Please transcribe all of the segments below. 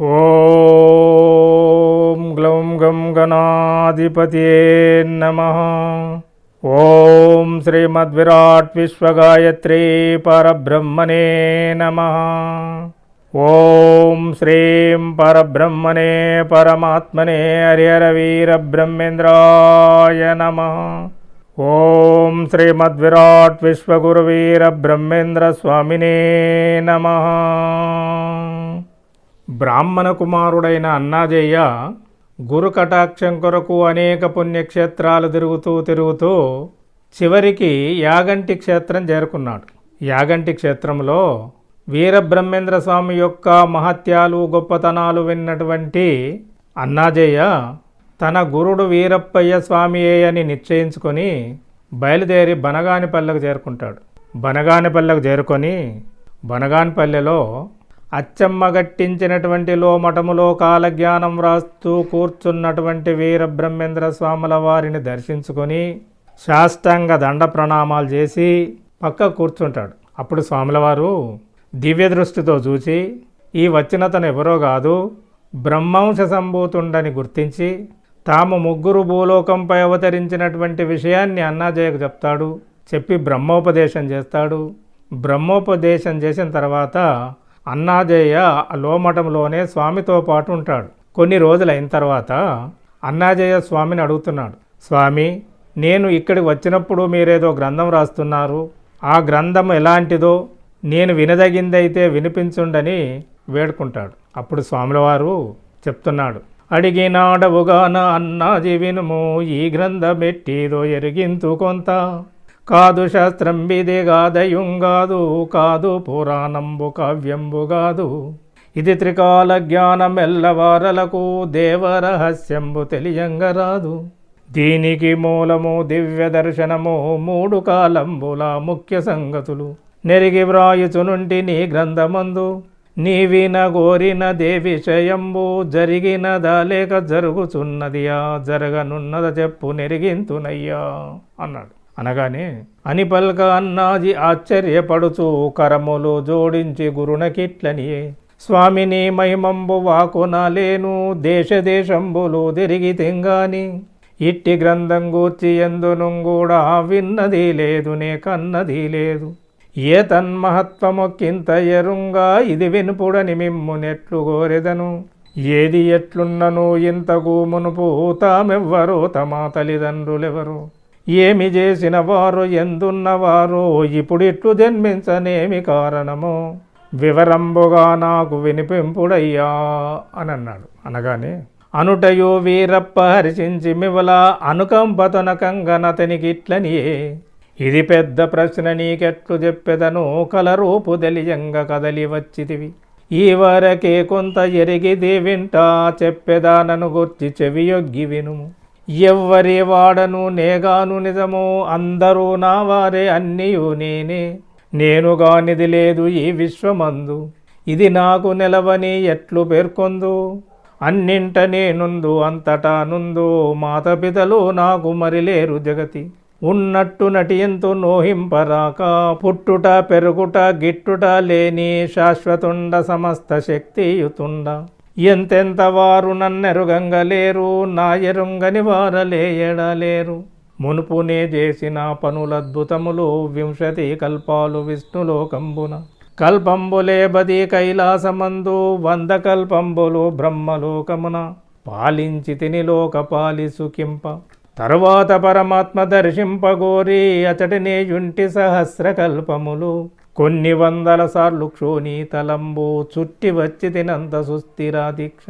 ఓం గ్లౌం గం గణాధిపతే నమ. ఓం శ్రీమద్విరాట్ విశ్వగాయత్రీ పరబ్రహ్మణే నమ. ఓం శ్రీం పరబ్రహ్మణే పరమాత్మనే హరిహరవీరబ్రహ్మేంద్రాయ నమ. ఓం శ్రీమద్విరాట్ విశ్వగురువీర బ్రహ్మేంద్ర స్వామినే నమ. బ్రాహ్మణ కుమారుడైన అన్నాజయ్య గురు కటాక్షం కొరకు అనేక పుణ్యక్షేత్రాలు తిరుగుతూ తిరుగుతూ చివరికి యాగంటి క్షేత్రం చేరుకున్నాడు. యాగంటి క్షేత్రంలో వీరబ్రహ్మేంద్ర స్వామి యొక్క మహత్యాలు గొప్పతనాలు విన్నటువంటి అన్నాజయ్య తన గురుడు వీరప్పయ్య స్వామియే అని నిశ్చయించుకొని బయలుదేరి బనగానిపల్లెకు చేరుకుంటాడు. బనగానిపల్లెకు చేరుకొని బనగానిపల్లెలో అచ్చమ్మ గట్టించినటువంటి లోమఠములో కాలజ్ఞానం రాస్తూ కూర్చున్నటువంటి వీరబ్రహ్మేంద్ర స్వాముల వారిని దర్శించుకొని శాస్త్రాంగ దండ ప్రణామాలు చేసి పక్క కూర్చుంటాడు. అప్పుడు స్వాములవారు దివ్య దృష్టితో చూసి ఈ వచ్చినతను ఎవరో కాదు బ్రహ్మంశ సంభూతుండని గుర్తించి తాము ముగ్గురు భూలోకంపై అవతరించినటువంటి విషయాన్ని అన్నాజయకు చెప్తాడు. చెప్పి బ్రహ్మోపదేశం చేస్తాడు. బ్రహ్మోపదేశం చేసిన తర్వాత అన్నాజయ్య ఆ లోమఠంలోనే స్వామితో పాటు ఉంటాడు. కొన్ని రోజులైన తర్వాత అన్నాజయ్య స్వామిని అడుగుతున్నాడు. స్వామి నేను ఇక్కడికి వచ్చినప్పుడు మీరేదో గ్రంథం రాస్తున్నారు. ఆ గ్రంథం ఎలాంటిదో నేను వినదగిందైతే వినిపించుండని వేడుకుంటాడు. అప్పుడు స్వాముల వారు చెప్తున్నాడు. అడిగినాడవుగాన అన్నాజీ వినుము ఈ గ్రంథమెట్టిదో ఎరిగింతు కొంత. కాదు శాస్త్రం విది గాదయుంగాదు కాదు పురాణంబు కావ్యంబు గాదు. ఇది త్రికాల జ్ఞానమెల్లవారలకు దేవరహస్యంబు తెలియంగరాదు దీనికి మూలము దివ్య దర్శనము మూడు కాలంబుల ముఖ్య సంగతులు. నెరిగి వ్రాయుచునుంటి నీ గ్రంథమందు నీవిన గోరిన దేవిషయంబు జరిగినదా లేక జరుగుచున్నదియా జరగనున్నద చెప్పు నెరిగింతునయ్యా అన్నాడు. అనగానే అని పల్క అన్నాజీ ఆశ్చర్యపడుచు కరములు జోడించి గురునకిట్లని. స్వామిని మహిమంబు వాకునలేను దేశ దేశంబులు తిరిగి తెంగాని. ఇట్టి గ్రంథం గూర్చి ఎందును కూడా విన్నది లేదు నే కన్నది లేదు. ఏ తన్మహత్వము కింత ఎరుంగా ఇది వినుపుడని మిమ్మునెట్లు గోరెదను. ఏది ఎట్లున్నను ఇంతకు మునుపు తామెవ్వరో తమ తల్లిదండ్రులెవరు. ఏమి చేసిన వారు ఇప్పుడు ఇప్పుడిట్లు జన్మించనేమి కారణము? వివరంబుగా నాకు వినిపింపుడయ్యా అని అన్నాడు అనగానే అనుటయో వీరప్ప హర్షించి మివల అనుకంపతనకంగనతనికి ఇట్లనియే ఇది పెద్ద ప్రశ్న నీకెట్లు చెప్పెదను కలరూపు తెలియంగ కదలి వచ్చితివి. ఈ వరకే కొంత ఎరిగిది వింటా చెప్పెదానను గుర్చి చెవియొగ్గి వినుము. ఎవ్వరి వాడను నేగాను నిజము అందరూ నా వారే అన్నీయు నేనే. నేనుగానిది లేదు ఈ విశ్వమందు. ఇది నాకు నిలవని ఎట్లు పేర్కొందు? అన్నింట నేనుందు అంతటా నుందు. మాతపితలు నాకు మరిలేరు జగతి. ఉన్నట్టు నటియంతు నోహింపరాక పుట్టుట పెరుగుట గిట్టుట లేని శాశ్వతుండ సమస్త శక్తియుతుండ. ఎంతెంత వారు నన్నెరుగంగలేరు నా ఎరుంగని వారలేయడలేరు మునుపునే చేసిన పనులద్భుతములు వింశతి కల్పాలు విష్ణులోకంబున. కల్పంబులే బది కైలాసమందు వంద కల్పంబులు బ్రహ్మలోకమున. పాలించి తిని లోక సుఖింప. తరువాత పరమాత్మ దర్శింపగోరి అతడినే యుంటి సహస్ర కల్పములు కొన్ని వందల సార్లు క్షోణీతలంబు చుట్టి వచ్చి తినంత సుస్థిరా దీక్ష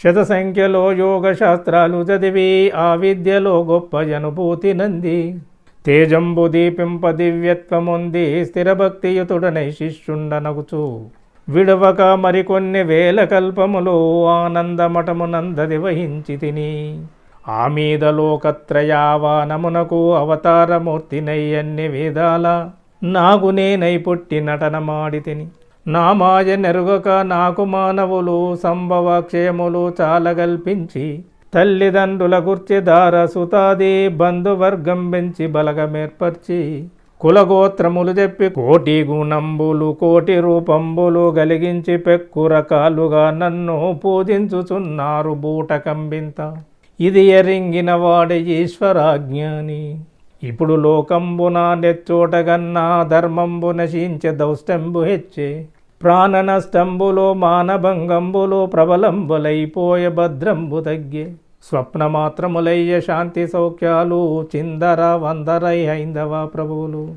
శత సంఖ్యలో యోగ శాస్త్రాలు చదివి ఆ విద్యలో గొప్ప అనుభూతి నంది. తేజంబు దీపింప దివ్యత్వముంది స్థిరభక్తియుతుడనై శిష్యుండనగుచు. విడవక మరికొన్ని వేల కల్పములు ఆనందమఠమునందది వహించి తిని ఆ మీద లోకత్రయావానమునకు అవతారమూర్తినై అన్ని వేదాల నాకు నేనై పుట్టి నటనమాడితిని. నా మాయ నెరుగక నాకు మానవులు సంభవ క్షేములు చాలగల్పించి తల్లిదండ్రుల గుర్చి దార సుతాది బంధువర్గం పెంచి బలగమేర్పర్చి కులగోత్రములు చెప్పి కోటి గుణంబులు కోటి రూపంబులు గలిగించి పెక్కు రకాలుగా నన్ను పూజించుచున్నారు బూటకంబింత. ఇది ఎరింగిన వాడే ఈశ్వరాజ్ఞాని. ఇప్పుడు లోకంబున నెచ్చోటగన్నా ధర్మంబు నశించే దౌష్టంబు హెచ్చే. ప్రాణ నష్టంబులో మానభంగంబులో ప్రబలంబులైపోయే భద్రంబు తగ్గే. స్వప్నమాత్రములయ్య శాంతి సౌఖ్యాలు చిందర వందరై హైందవ ప్రభువులు.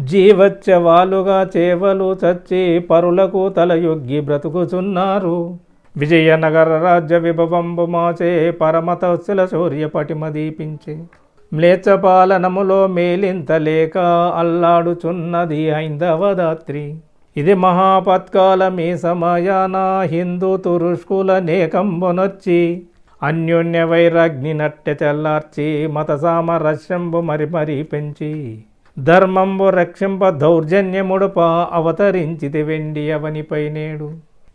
జీవచ్చవాలుగా చేవలు చచ్చి పరులకు తలయొగ్గి బ్రతుకుచున్నారు. విజయనగర రాజ్య విభవంబు మాచే పరమతస్సుల శౌర్య పటిమ దీపించే. మ్లేచపాలనములో మేలింతలేక అల్లాడుచున్నది హైందవదాత్రి ఇది మహాపత్కాల మీ సమయాన హిందూ తురుష్కుల నేకంబునొచ్చి అన్యోన్య వైరాగ్ని నట్టె తెల్లార్చి మత సామరస్యంబు మరి మరి పెంచి ధర్మంబు రక్షింప దౌర్జన్యముడుప అవతరించిది వెండి అవనిపై నేడు.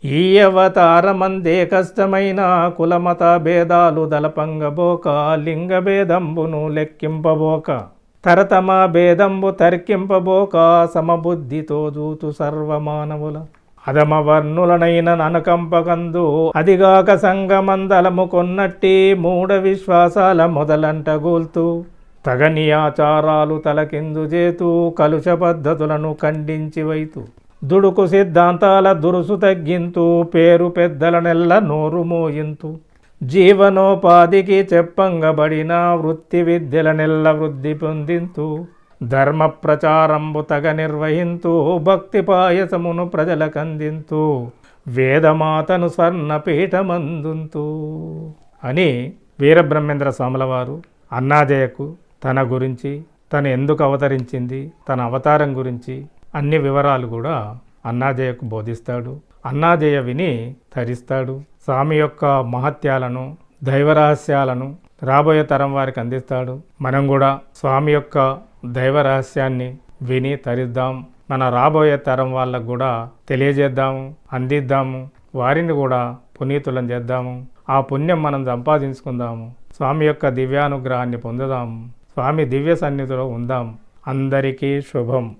ఈ అవతారమందే కష్టమైన కులమత భేదాలు దలపంగబోక లింగ భేదంబును లెక్కింపబోక. తరతమ భేదంబు తర్కింపబోక సమబుద్ధితో జూతు సర్వమానవుల. అధమ వర్ణులనైన ననకంపకందు అదిగాక సంగమందలము కొన్నట్టి మూఢ విశ్వాసాల మొదలంట గోల్తూ. తగని ఆచారాలు తలకిందు చేతూ కలుష పద్ధతులను ఖండించి వైతూ. దుడుకు సిద్ధాంతాల దురుసు తగ్గింతూ పేరు పెద్దల నెల్ల నోరు మోయింతు. జీవనోపాధికి చెప్పంగబడిన వృత్తి విద్యల నెల్ల వృద్ధి పొందింతు. ధర్మ ప్రచారంబు తగ నిర్వహింతూ భక్తి పాయసమును ప్రజలకందింతు. వేదమాతను స్వర్ణపీఠమందుంతూ. అని వీరబ్రహ్మేంద్ర స్వాముల వారు అన్నాజయకు తన గురించి తను ఎందుకు అవతరించింది తన అవతారం గురించి అన్ని వివరాలు కూడా అన్నాజయ్యకు బోధిస్తాడు. అన్నాజయ విని తరిస్తాడు. స్వామి యొక్క మహత్యాలను దైవ రహస్యాలను రాబోయే తరం వారికి అందిస్తాడు. మనం కూడా స్వామి యొక్క దైవ రహస్యాన్ని విని తరిద్దాం. మన రాబోయే తరం వాళ్ళకు కూడా తెలియజేద్దాము అందిద్దాము. వారిని కూడా పునీతులం చేద్దాము. ఆ పుణ్యం మనం సంపాదించుకుందాము. స్వామి యొక్క దివ్యానుగ్రహాన్ని పొందుదాము. స్వామి దివ్య సన్నిధిలో ఉందాం. అందరికీ శుభం.